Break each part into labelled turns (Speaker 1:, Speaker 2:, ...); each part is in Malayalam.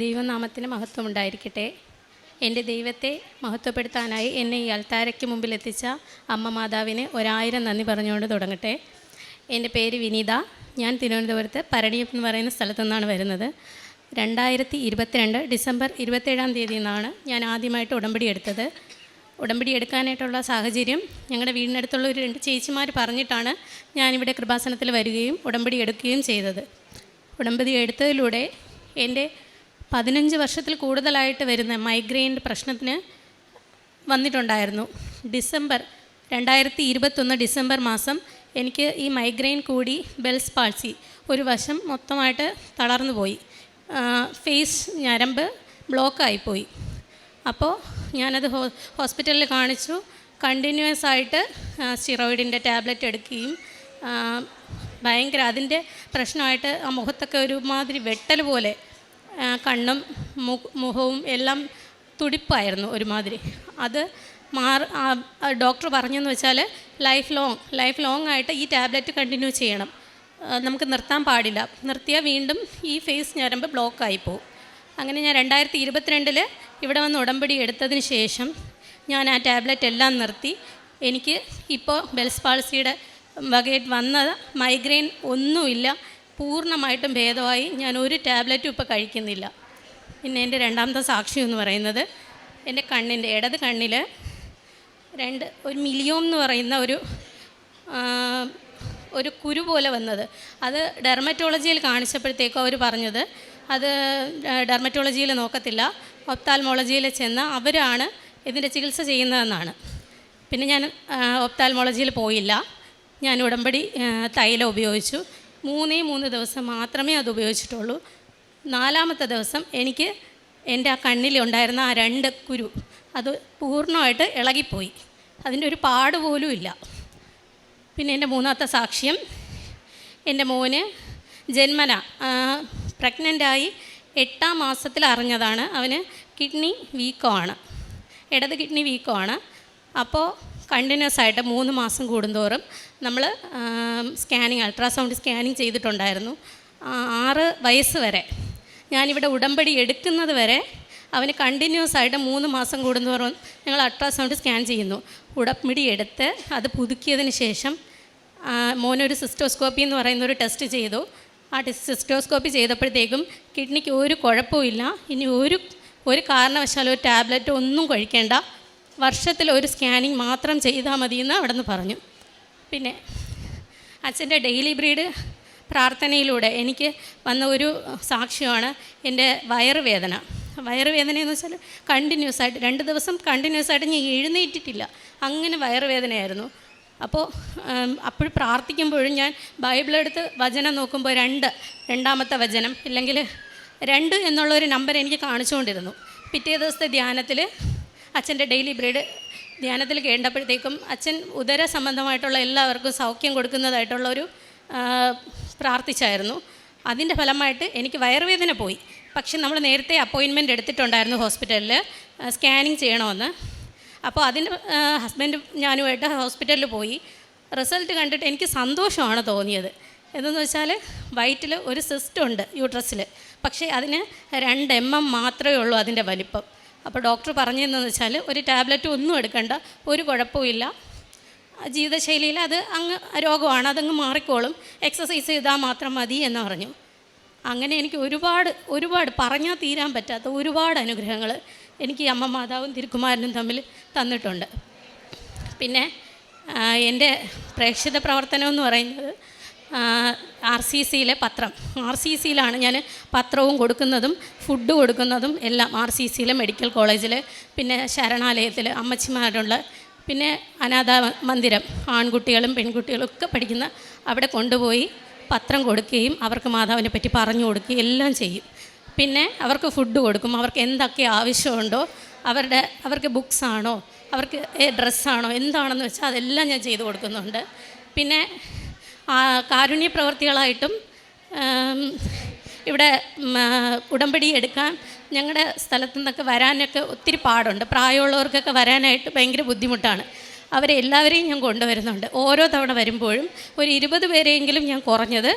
Speaker 1: ദൈവനാമത്തിന് മഹത്വം ഉണ്ടായിരിക്കട്ടെ എന്റെ ദൈവത്തെ മഹത്വപ്പെടുത്താനായി എന്നെ ഈ അൾത്താരയ്ക്ക് മുമ്പിൽ എത്തിച്ച അമ്മ മാതാവിന് ഒരായിരം നന്ദി പറഞ്ഞുകൊണ്ട് തുടങ്ങട്ടെ. എന്റെ പേര് വിനീത. ഞാൻ തിരുവനന്തപുരത്ത് പരണിയം എന്ന് പറയുന്ന സ്ഥലത്തു നിന്നാണ് വരുന്നത്. രണ്ടായിരത്തി ഇരുപത്തിരണ്ട് ഡിസംബർ ഇരുപത്തേഴാം തീയതി നിന്നാണ് ഞാൻ ആദ്യമായിട്ട് ഉടമ്പടി എടുത്തത്. ഉടമ്പടി എടുക്കാനായിട്ടുള്ള സാഹചര്യം ഞങ്ങളുടെ വീടിനടുത്തുള്ള ഒരു രണ്ട് ചേച്ചിമാർ പറഞ്ഞിട്ടാണ് ഞാനിവിടെ കൃപാസനത്തിൽ വരികയും ഉടമ്പടി എടുക്കുകയും ചെയ്തത്. ഉടമ്പടി എടുത്തതിലൂടെ എന്റെ പതിനഞ്ച് വർഷത്തിൽ കൂടുതലായിട്ട് വരുന്ന മൈഗ്രെയിന്റെ പ്രശ്നത്തിന് വന്നിട്ടുണ്ടായിരുന്നു. ഡിസംബർ രണ്ടായിരത്തി ഇരുപത്തൊന്ന് ഡിസംബർ മാസം എനിക്ക് ഈ മൈഗ്രെയിൻ കൂടി ബെൽസ് പാൾസി ഒരു വശം മൊത്തമായിട്ട് തളർന്നു പോയി. ഫേസ് ഞരമ്പ് ബ്ലോക്കായിപ്പോയി അപ്പോൾ ഞാനത് ഹോ ഹോസ്പിറ്റലിൽ കാണിച്ചു. കണ്ടിന്യൂസ് ആയിട്ട് സ്റ്റിറോയിഡിന്റെ ടാബ്ലറ്റ് എടുക്കുകയും ഭയങ്കര അതിന്റെ പ്രശ്നമായിട്ട് ആ മുഖത്തൊക്കെ ഒരുമാതിരി വെട്ടൽ പോലെ കണ്ണും മുഖവും എല്ലാം തുടിപ്പായിരുന്നു ഒരുമാതിരി. അത് മാറി ഡോക്ടർ പറഞ്ഞെന്ന് വെച്ചാൽ ലൈഫ് ലോങ് ലൈഫ് ലോങ് ആയിട്ട് ഈ ടാബ്ലറ്റ് കണ്ടിന്യൂ ചെയ്യണം. നമുക്ക് നിർത്താൻ പാടില്ല. നിർത്തിയാൽ വീണ്ടും ഈ ഫേസ് ഞരമ്പ് ബ്ലോക്കായി പോകും. അങ്ങനെ ഞാൻ രണ്ടായിരത്തി ഇരുപത്തിരണ്ടിൽ ഇവിടെ വന്ന് ഉടമ്പടി എടുത്തതിന് ശേഷം ഞാൻ ആ ടാബ്ലറ്റ് എല്ലാം നിർത്തി. എനിക്ക് ഇപ്പോൾ ബെൽസ് പാൾസിയുടെ വകയിട്ട് വന്നത് മൈഗ്രെയിൻ ഒന്നുമില്ല. പൂർണമായിട്ടും ഭേദമായി ഞാൻ ഒരു ടാബ്ലറ്റും ഇപ്പോൾ കഴിക്കുന്നില്ല. പിന്നെ എന്റെ രണ്ടാമത്തെ സാക്ഷി എന്ന് പറയുന്നത് എന്റെ കണ്ണിന്റെ ഇടത് കണ്ണിൽ രണ്ട് ഒരു മിലിയോം എന്ന് പറയുന്ന ഒരു ഒരു കുരു പോലെ വന്നത്. അത് ഡെർമറ്റോളജിയിൽ കാണിച്ചപ്പോഴത്തേക്കും അവർ പറഞ്ഞത് അത് ഡെർമറ്റോളജിയിൽ നോക്കത്തില്ല. ഒപ്താൽമോളജിയിൽ ചെന്ന് അവരാണ് ഇതിന്റെ ചികിത്സ ചെയ്യുന്നതെന്നാണ്. പിന്നെ ഞാൻ ഒപ്താൽമോളജിയിൽ പോയില്ല. ഞാൻ ഉടമ്പടി തൈലം ഉപയോഗിച്ചു. മൂന്നേ മൂന്ന് ദിവസം മാത്രമേ അത് ഉപയോഗിച്ചിട്ടുള്ളൂ. നാലാമത്തെ ദിവസം എനിക്ക് എന്റെ ആ കണ്ണിലുണ്ടായിരുന്ന ആ രണ്ട് കുരു അത് പൂർണമായിട്ട് ഇളകിപ്പോയി. അതിന്റെ ഒരു പാട് പോലും ഇല്ല. പിന്നെ എന്റെ മൂന്നാമത്തെ സാക്ഷ്യം എന്റെ മോന് ജന്മന പ്രഗ്നന്റായി എട്ടാം മാസത്തിൽ അറിഞ്ഞതാണ്. അവന് കിഡ്നി വീക്കോ ആണ്. ഇടത് കിഡ്നി വീക്കോ ആണ്. അപ്പോൾ കണ്ടിന്യൂസ് ആയിട്ട് മൂന്ന് മാസം കൂടുന്തോറും നമ്മൾ സ്കാനിങ് അൾട്രാസൗണ്ട് സ്കാനിങ് ചെയ്തിട്ടുണ്ടായിരുന്നു. ആറ് വയസ്സ് വരെ. ഞാനിവിടെ ഉടമ്പടി എടുക്കുന്നത് വരെ അവന് കണ്ടിന്യൂസ് ആയിട്ട് മൂന്ന് മാസം കൂടുന്തോറും ഞങ്ങൾ അൾട്രാസൗണ്ട് സ്കാൻ ചെയ്യുന്നു. ഉടമ്പടി എടുത്ത് അത് പുതുക്കിയതിന് ശേഷം മോനൊരു സിസ്റ്റോസ്കോപ്പി എന്ന് പറയുന്ന ഒരു ടെസ്റ്റ് ചെയ്തു. ആ ടെസ്റ്റ് സിസ്റ്റോസ്കോപ്പി ചെയ്തപ്പോഴത്തേക്കും കിഡ്നിക്ക് ഒരു കുഴപ്പമില്ല ഇനി ഒരു ഒരു കാരണവശാലും ഒരു ടാബ്ലറ്റ് ഒന്നും കഴിക്കേണ്ട വർഷത്തിൽ ഒരു സ്കാനിങ് മാത്രം ചെയ്താൽ മതിയെന്ന് അവിടെ നിന്ന് പറഞ്ഞു. പിന്നെ അച്ഛന്റെ ഡെയിലി ബ്രീഡ് പ്രാർത്ഥനയിലൂടെ എനിക്ക് വന്ന ഒരു സാക്ഷ്യമാണ് എന്റെ വയറുവേദന. വയറുവേദന എന്ന് വെച്ചാൽ കണ്ടിന്യൂസ് ആയിട്ട് രണ്ട് ദിവസം കണ്ടിന്യൂസ് ആയിട്ട് ഞാൻ എഴുന്നേറ്റിട്ടില്ല. അങ്ങനെ വയറുവേദനയായിരുന്നു. അപ്പോൾ അപ്പോൾ പ്രാർത്ഥിക്കുമ്പോഴും ഞാൻ ബൈബിൾ എടുത്ത് വചനം നോക്കുമ്പോൾ രണ്ട് രണ്ടാമത്തെ വചനം ഇല്ലെങ്കിൽ രണ്ട് എന്നുള്ള ഒരു നമ്പർ എനിക്ക് കാണിച്ചുകൊണ്ടിരുന്നു. പിറ്റേ ദിവസത്തെ ധ്യാനത്തിൽ അച്ഛന്റെ ഡെയിലി ബ്രീഡ് ധ്യാനത്തിൽ കേണ്ടപ്പോഴത്തേക്കും അച്ഛൻ ഉദര സംബന്ധമായിട്ടുള്ള എല്ലാവർക്കും സൗഖ്യം കൊടുക്കുന്നതായിട്ടുള്ള ഒരു പ്രാർത്ഥിച്ചായിരുന്നു. അതിന്റെ ഫലമായിട്ട് എനിക്ക് വയറുവേദന പോയി. പക്ഷെ നമ്മൾ നേരത്തെ അപ്പോയിൻമെന്റ് എടുത്തിട്ടുണ്ടായിരുന്നു ഹോസ്പിറ്റലിൽ സ്കാനിങ് ചെയ്യണമെന്ന്. അപ്പോൾ അതിന് ഹസ്ബൻഡ് ഞാനുമായിട്ട് ഹോസ്പിറ്റലിൽ പോയി. റിസൾട്ട് കണ്ടിട്ട് എനിക്ക് സന്തോഷമാണ് തോന്നിയത്. എന്തെന്ന് വെച്ചാൽ വയറ്റിൽ ഒരു സിസ്റ്റം ഉണ്ട് യൂട്രസിൽ. പക്ഷേ അതിന് രണ്ട് എം എം മാത്രമേ ഉള്ളൂ അതിന്റെ വലിപ്പം. അപ്പോൾ ഡോക്ടർ പറഞ്ഞതെന്ന് വെച്ചാൽ ഒരു ടാബ്ലറ്റ് ഒന്നും എടുക്കണ്ട ഒരു കുഴപ്പമില്ല ജീവിതശൈലിയിൽ അത് അങ്ങ് രോഗമാണ് അതങ്ങ് മാറിക്കോളും. എക്സസൈസ് ചെയ്താൽ മാത്രം മതി എന്ന് പറഞ്ഞു. അങ്ങനെ എനിക്ക് ഒരുപാട് ഒരുപാട് പറഞ്ഞാൽ തീരാൻ പറ്റാത്ത ഒരുപാട് അനുഗ്രഹങ്ങൾ എനിക്ക് അമ്മ മാതാവും തിരുക്കുമാരനും തമ്മിൽ തന്നിട്ടുണ്ട്. പിന്നെ എന്റെ പ്രേക്ഷിത പ്രവർത്തനം എന്ന് പറയുന്നത് ആർ സി സിയിലെ പത്രം. ആർ സി സിയിലാണ് ഞാൻ പത്രവും കൊടുക്കുന്നതും ഫുഡ് കൊടുക്കുന്നതും എല്ലാം ആർ സി സിയിലെ മെഡിക്കൽ കോളേജിൽ പിന്നെ ശരണാലയത്തിൽ അമ്മച്ചിമാരുള്ള പിന്നെ അനാഥ മന്ദിരം ആൺകുട്ടികളും പെൺകുട്ടികളും ഒക്കെ പഠിക്കുന്ന അവിടെ കൊണ്ടുപോയി പത്രം കൊടുക്കുകയും അവർക്ക് മാതാവിനെ പറ്റി പറഞ്ഞു കൊടുക്കുകയും എല്ലാം ചെയ്യും. പിന്നെ അവർക്ക് ഫുഡ് കൊടുക്കും. അവർക്ക് എന്തൊക്കെ ആവശ്യമുണ്ടോ അവരുടെ അവർക്ക് ബുക്സ് ആണോ അവർക്ക് ഡ്രസ്സാണോ എന്താണെന്ന് വെച്ചാൽ അതെല്ലാം ഞാൻ ചെയ്തു കൊടുക്കുന്നുണ്ട്. പിന്നെ കാരുണ്യ പ്രവർത്തികളായിട്ടും ഇവിടെ ഉടമ്പടി എടുക്കാൻ ഞങ്ങളുടെ സ്ഥലത്തു നിന്നൊക്കെ വരാനൊക്കെ ഒത്തിരി പാടുണ്ട്. പ്രായമുള്ളവർക്കൊക്കെ വരാനായിട്ട് ഭയങ്കര ബുദ്ധിമുട്ടാണ്. അവരെ എല്ലാവരെയും ഞാൻ കൊണ്ടുവരുന്നുണ്ട്. ഓരോ തവണ വരുമ്പോഴും ഒരു ഇരുപത് പേരെയെങ്കിലും ഞാൻ കുറഞ്ഞത്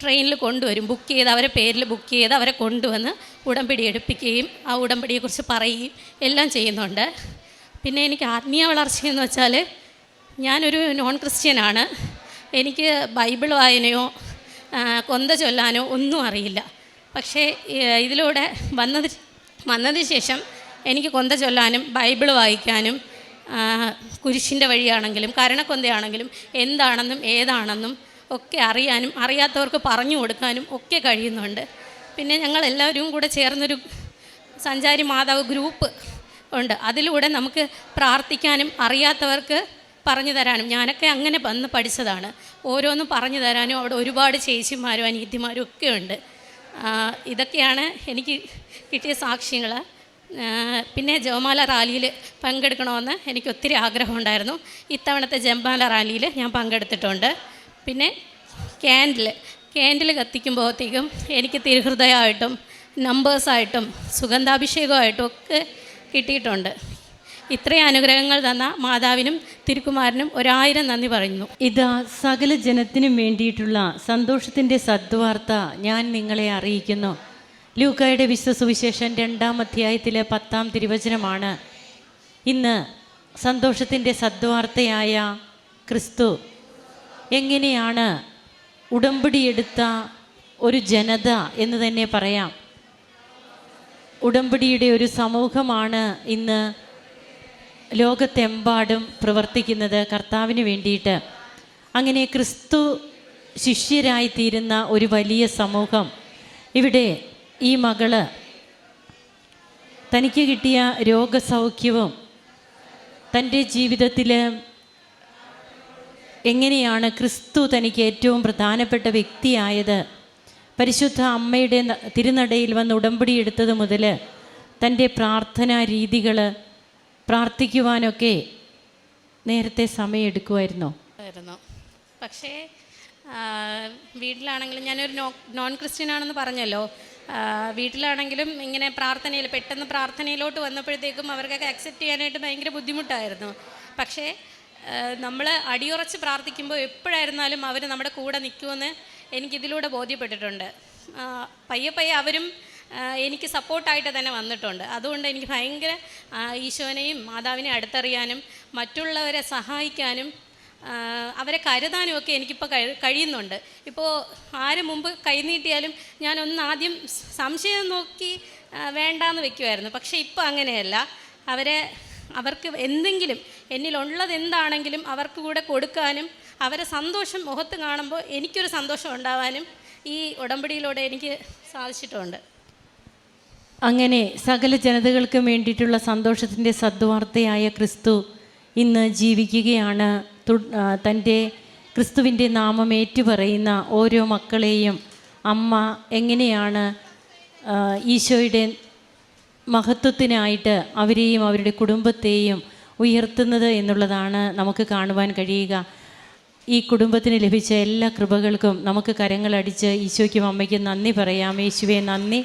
Speaker 1: ട്രെയിനിൽ കൊണ്ടുവരും. ബുക്ക് ചെയ്ത് അവരെ പേരിൽ ബുക്ക് ചെയ്ത് അവരെ കൊണ്ടുവന്ന് ഉടമ്പടി എടുപ്പിക്കുകയും ആ ഉടമ്പടിയെക്കുറിച്ച് പറയുകയും എല്ലാം ചെയ്യുന്നുണ്ട്. പിന്നെ എനിക്ക് ആത്മീയ വളർച്ചയെന്ന് വെച്ചാൽ ഞാനൊരു നോൺ ക്രിസ്ത്യനാണ് എനിക്ക് ബൈബിൾ വായനയോ കൊന്ത ചൊല്ലാനോ ഒന്നും അറിയില്ല. പക്ഷേ ഇതിലൂടെ വന്നത് വന്നതിന് ശേഷം എനിക്ക് കൊന്ത ചൊല്ലാനും ബൈബിൾ വായിക്കാനും കുരിശിന്റെ വഴിയാണെങ്കിലും കരണക്കൊന്തയാണെങ്കിലും എന്താണെന്നും ഏതാണെന്നും ഒക്കെ അറിയാനും അറിയാത്തവർക്ക് പറഞ്ഞു കൊടുക്കാനും ഒക്കെ കഴിയുന്നുണ്ട്. പിന്നെ ഞങ്ങളെല്ലാവരും കൂടെ ചേർന്നൊരു സഞ്ചാരി മാതാവ് ഗ്രൂപ്പ് ഉണ്ട്. അതിലൂടെ നമുക്ക് പ്രാർത്ഥിക്കാനും അറിയാത്തവർക്ക് പറഞ്ഞു തരാനും. ഞാനൊക്കെ അങ്ങനെ വന്ന് പഠിച്ചതാണ്. ഓരോന്നും പറഞ്ഞു തരാനും. അവിടെ ഒരുപാട് ചേച്ചിമാരും അനീതിമാരും ഒക്കെ ഉണ്ട്. ഇതൊക്കെയാണ് എനിക്ക് കിട്ടിയ സാക്ഷ്യങ്ങൾ. പിന്നെ ജപമാല റാലിയിൽ പങ്കെടുക്കണമെന്ന് എനിക്ക് ഒത്തിരി ആഗ്രഹമുണ്ടായിരുന്നു. ഇത്തവണത്തെ ജപമാല റാലിയിൽ ഞാൻ പങ്കെടുത്തിട്ടുണ്ട്. പിന്നെ ക്യാൻഡിൽ. ക്യാൻഡിൽ കത്തിക്കുമ്പോഴത്തേക്കും എനിക്ക് തിരുഹൃദയമായിട്ടും നമ്പേഴ്സായിട്ടും സുഗന്ധാഭിഷേകമായിട്ടും ഒക്കെ കിട്ടിയിട്ടുണ്ട്. ഇത്രയും അനുഗ്രഹങ്ങൾ തന്ന മാതാവിനും തിരുക്കുമാരനും ഒരായിരം നന്ദി പറയുന്നു.
Speaker 2: ഇതാ സകല ജനത്തിനും വേണ്ടിയിട്ടുള്ള സന്തോഷത്തിന്റെ സദ്വാർത്ത ഞാൻ നിങ്ങളെ അറിയിക്കുന്നു. ലൂക്കായുടെ വിശ്വസുവിശേഷം രണ്ടാം അധ്യായത്തിലെ പത്താം തിരുവചനമാണ്. ഇന്ന് സന്തോഷത്തിന്റെ സദ്വാർത്തയായ ക്രിസ്തു എങ്ങനെയാണ് ഉടമ്പടിയെടുത്ത ഒരു ജനത എന്ന് തന്നെ പറയാം. ഉടമ്പടിയുടെ ഒരു സമൂഹമാണ് ഇന്ന് ലോകത്തെമ്പാടും പ്രവർത്തിക്കുന്നത് കർത്താവിന് വേണ്ടിയിട്ട്. അങ്ങനെ ക്രിസ്തു ശിഷ്യരായി തീരുന്ന ഒരു വലിയ സമൂഹം. ഇവിടെ ഈ മകൾ തനിക്ക് കിട്ടിയ രോഗസൗഖ്യവും തന്റെ ജീവിതത്തിൽ എങ്ങനെയാണ് ക്രിസ്തു തനിക്ക് ഏറ്റവും പ്രധാനപ്പെട്ട വ്യക്തിയായത്? പരിശുദ്ധ അമ്മയുടെ തിരുനടയിൽ വന്ന് ഉടമ്പടി എടുത്തത് മുതൽ തന്റെ പ്രാർത്ഥനാ രീതികൾ പ്രാർത്ഥിക്കുവാനൊക്കെ നേരത്തെ സമയമെടുക്കുമായിരുന്നോ?
Speaker 1: ആയിരുന്നു. പക്ഷേ വീട്ടിലാണെങ്കിലും ഞാനൊരു നോൺ ക്രിസ്ത്യൻ ആണെന്ന് പറഞ്ഞല്ലോ. വീട്ടിലാണെങ്കിലും ഇങ്ങനെ പ്രാർത്ഥനയിൽ പെട്ടെന്ന് പ്രാർത്ഥനയിലോട്ട് വന്നപ്പോഴത്തേക്കും അവർക്കൊക്കെ അക്സെപ്റ്റ് ചെയ്യാനായിട്ട് ഭയങ്കര ബുദ്ധിമുട്ടായിരുന്നു. പക്ഷേ നമ്മൾ അടിയുറച്ച് പ്രാർത്ഥിക്കുമ്പോൾ എപ്പോഴായിരുന്നാലും അവർ നമ്മുടെ കൂടെ നിൽക്കുമെന്ന് എനിക്കിതിലൂടെ ബോധ്യപ്പെട്ടിട്ടുണ്ട്. പയ്യെ പയ്യെ അവരും എനിക്ക് സപ്പോർട്ടായിട്ട് തന്നെ വന്നിട്ടുണ്ട്. അതുകൊണ്ട് എനിക്ക് ഭയങ്കര ഈശോനെയും മാതാവിനെ അടുത്തറിയാനും മറ്റുള്ളവരെ സഹായിക്കാനും അവരെ കരുതാനും ഒക്കെ എനിക്കിപ്പോൾ കഴി കഴിയുന്നുണ്ട്. ഇപ്പോൾ ആര് മുമ്പ് കൈനീട്ടിയാലും ഞാനൊന്ന് ആദ്യം സംശയം നോക്കി വേണ്ടാന്ന് വെക്കുമായിരുന്നു പക്ഷേ ഇപ്പോൾ അങ്ങനെയല്ല. അവരെ അവർക്ക് എന്തെങ്കിലും എന്നിലുള്ളത് എന്താണെങ്കിലും അവർക്ക് കൂടെ കൊടുക്കാനും അവരെ സന്തോഷം മുഖത്ത് കാണുമ്പോൾ എനിക്കൊരു സന്തോഷം ഉണ്ടാവാനും ഈ ഉടമ്പടിയിലൂടെ എനിക്ക് സാധിച്ചിട്ടുണ്ട്.
Speaker 2: അങ്ങനെ സകല ജനതകൾക്കും വേണ്ടിയിട്ടുള്ള സന്തോഷത്തിന്റെ സദ്വാർത്തയായ ക്രിസ്തു ഇന്ന് ജീവിക്കുകയാണ്. തന്റെ ക്രിസ്തുവിന്റെ നാമം ഏറ്റുപറയുന്ന ഓരോ മക്കളെയും അമ്മ എങ്ങനെയാണ് ഈശോയുടെ മഹത്വത്തിനായിട്ട് അവരെയും അവരുടെ കുടുംബത്തെയും ഉയർത്തുന്നത് എന്നുള്ളതാണ് നമുക്ക് കാണുവാൻ കഴിയുക. ഈ കുടുംബത്തിന് ലഭിച്ച എല്ലാ കൃപകൾക്കും നമുക്ക് കരങ്ങളടിച്ച് ഈശോയ്ക്കും അമ്മയ്ക്കും നന്ദി പറയാം. യേശുവെ നന്ദി.